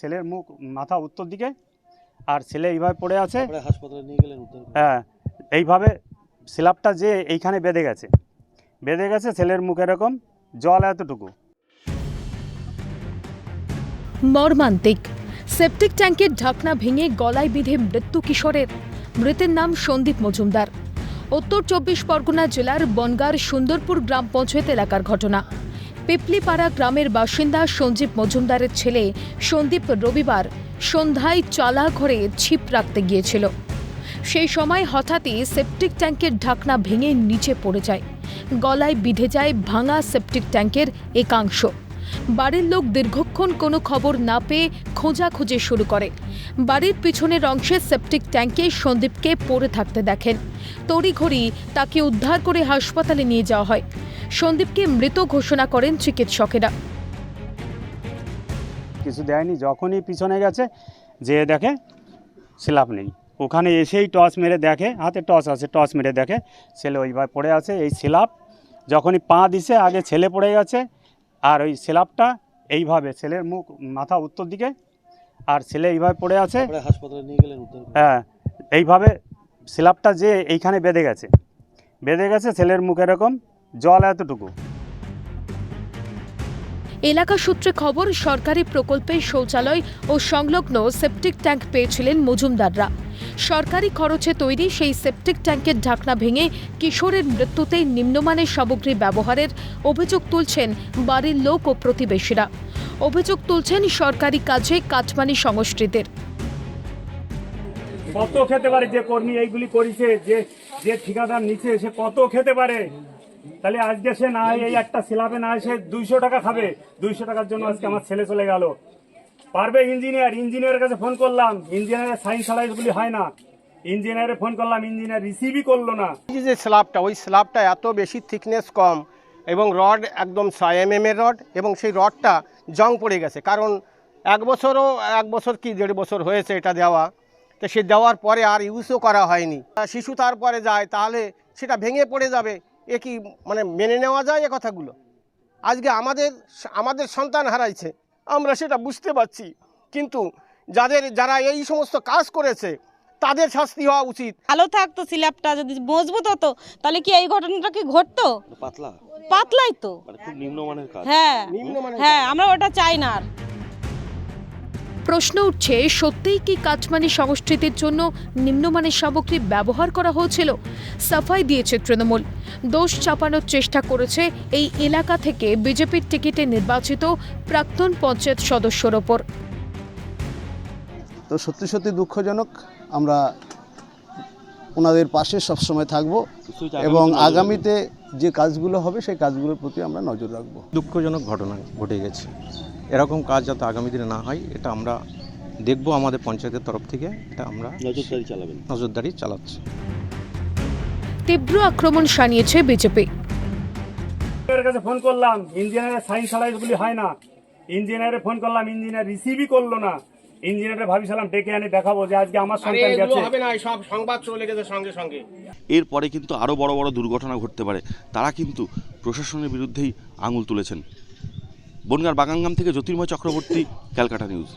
ছেলের মুখ মাথা উত্তর দিকে আর ছেলে এইভাবে পড়ে আছে। হাসপাতালে নিয়ে গেলেন হ্যাঁ এইভাবে স্ল্যাবটা যে এইখানে বেঁধে গেছে। বেঁধে গেছে ছেলের মুখ এরকম জল এতটুকু। মর্মান্তিক। সেপটিক ট্যাঙ্কের ঢাকনা ভেঙে গলায় বিঁধে মৃত্যু কিশোরের। মৃতের নাম সন্দীপ মজুমদার। উত্তর চব্বিশ পরগনা জেলার বনগার সুন্দরপুর গ্রাম পঞ্চায়েত এলাকার ঘটনা। পিপলিপাড়া গ্রামের বাসিন্দা সঞ্জীব মজুমদারের ছেলে সন্দীপ রবিবার সন্ধ্যায় চালা ঘরে ছিপ রাখতে গিয়েছিল। সেই সময় হঠাৎই সেপটিক ট্যাঙ্কের ঢাকনা ভেঙে নিচে পড়ে যায়। গলায় বিঁধে যায় ভাঙা সেপটিক ট্যাঙ্কের একাংশ। বাড়ির লোক দীর্ঘক্ষণ কোনো খবর না পেয়ে খোঁজাখুঁজি শুরু করে। বাড়ির পিছনের অংশে সেপটিক ট্যাঙ্কে সন্দীপকে পড়ে থাকতে দেখেন। তড়িঘড়ি তাকে উদ্ধার করে হাসপাতালে নিয়ে যাওয়া হয়। সন্দীপকে মৃত ঘোষণা করেন চিকিৎসকেরা। কিছু দেয়নি যখনই পিছনে গেছে যে দেখে স্ল্যাব নেই। ওখানে এসেই টস মেরে দেখে হাতে টস আছে টস মেরে দেখে ছেলে ওইভাবে পড়ে আছে এই স্ল্যাব যখনই পা দিছে আগে ছেলে পড়ে গেছে আর ওই স্ল্যাবটা এইভাবে ছেলের মুখ মাথা উত্তর দিকে আর ছেলে এইভাবে পড়ে আছে। হাসপাতালে নিয়ে গেলেন হ্যাঁ এইভাবে স্ল্যাবটা যে এইখানে বেঁধে গেছে বেঁধে গেছে ছেলের মুখ এরকম জল এতটুকু। এলাকা সূত্রে খবর সরকারি প্রকল্পে শৌচালয় ও সংলগ্ন সেপটিক ট্যাঙ্ক পেয়েছিলেন মজুমদাররা। সরকারি খরচে তৈরি সেই সেপটিক ট্যাঙ্কের ঢাকনা ভেঙে কিশোরের মৃত্যুতে নিম্নমানের সামগ্রী ব্যবহারের অভিযোগ তুলছেন বাড়ির লোক ও প্রতিবেশীরা। অভিযোগ তুলছেন সরকারি কাজে কাটমানি সংস্কৃতির কত খেতে পারে যে কর্মী এইগুলি করেছে যে যে ঠিকাদার নিচে সে কত খেতে পারে? তাহলে আজকে সে না এই একটা সিলাবে না এসে দুইশো টাকা খাবে। দুইশো টাকার জন্য আজকে আমার ছেলে চলে গেল। পারবে ইঞ্জিনিয়ার? ইঞ্জিনিয়ারের কাছে ফোন করলাম। ইঞ্জিনিয়ারের সাইন এগুলি হয় না। ইঞ্জিনিয়ারে ফোন করলাম, ইঞ্জিনিয়ার রিসিভই করল না। এই যে স্ল্যাবটা ওই স্ল্যাবটা এত বেশি থিকনেস কম এবং রড একদম ছয় এম এম এর রড এবং সেই রডটা জং পড়ে গেছে। কারণ এক বছরও, এক বছর কি দেড় বছর হয়েছে এটা দেওয়া? তো সে দেওয়ার পরে আর ইউজও করা হয়নি। শিশু তারপরে যায়, তাহলে সেটা ভেঙে পড়ে যাবে। এ কি মানে মেনে নেওয়া যায় এ কথাগুলো? আজকে আমাদের আমাদের সন্তান হারাইছে আমরা সেটা বুঝতে পারছি। কিন্তু যাদের যারা এই সমস্ত কাজ করেছে তাদের শাস্তি হওয়া উচিত। ভালো থাকতো স্ল্যাবটা যদি মজবুত হতো তাহলে কি এই ঘটনাটা কি ঘটতো? পাতলা। পাতলাই তো। মানে খুব নিম্নমানের কাজ। হ্যাঁ। হ্যাঁ আমরা ওটা চাই না আর। প্রশ্ন উঠছে সত্যিই কি কাটমানি সংস্কৃতির জন্য নিম্নমানের সামগ্রী ব্যবহার করা হয়েছিল? সাফাই দিয়েছে তৃণমূল। দোষ চাপানোর চেষ্টা করেছে এই এলাকা থেকে বিজেপির টিকিটে নির্বাচিত প্রাক্তন পঞ্চায়েত সদস্যর ওপর। তো সত্যি সত্যি দুঃখজনক আমরা ওনাদের পাশে সবসময় থাকব এবং আগামীতে যে কাজগুলো হবে সেই কাজগুলোর প্রতি আমরা নজর রাখব। দুঃখজনক ঘটনা ঘটে গেছে। এরকম কাজ যাতে আগামী দিনে না হয় এটা আমরা দেখব আমাদের পঞ্চায়েতের তরফ থেকে। এটা আমরা নজরদারি চালাবেন। নজরদারি চালাচ্ছি। তীব্র আক্রমণ সানিয়েছে বিজেপি। ইঞ্জিনিয়ারের কাছে ফোন করলাম। ইঞ্জিনিয়ারের সাইন এগুলি হয় না। ইঞ্জিনিয়ারে ফোন করলাম ইঞ্জিনিয়ার রিসিভই করল না। ইঞ্জিনিয়ারে ভাবিছিলাম ডেকে আনি দেখাবো যে আজকে আমার সন্তান গেছে। হবে না সব সংবাদ চলে গেছে সঙ্গে সঙ্গে। এরপরে কিন্তু আরও বড় বড় দুর্ঘটনা ঘটতে পারে। তারা কিন্তু প্রশাসনের বিরুদ্ধেই আঙুল তুলেছেন। বনগার বাগাঙ্গাম থেকে জ্যোতির্ময় চক্রবর্তী ক্যালকাটা নিউজ।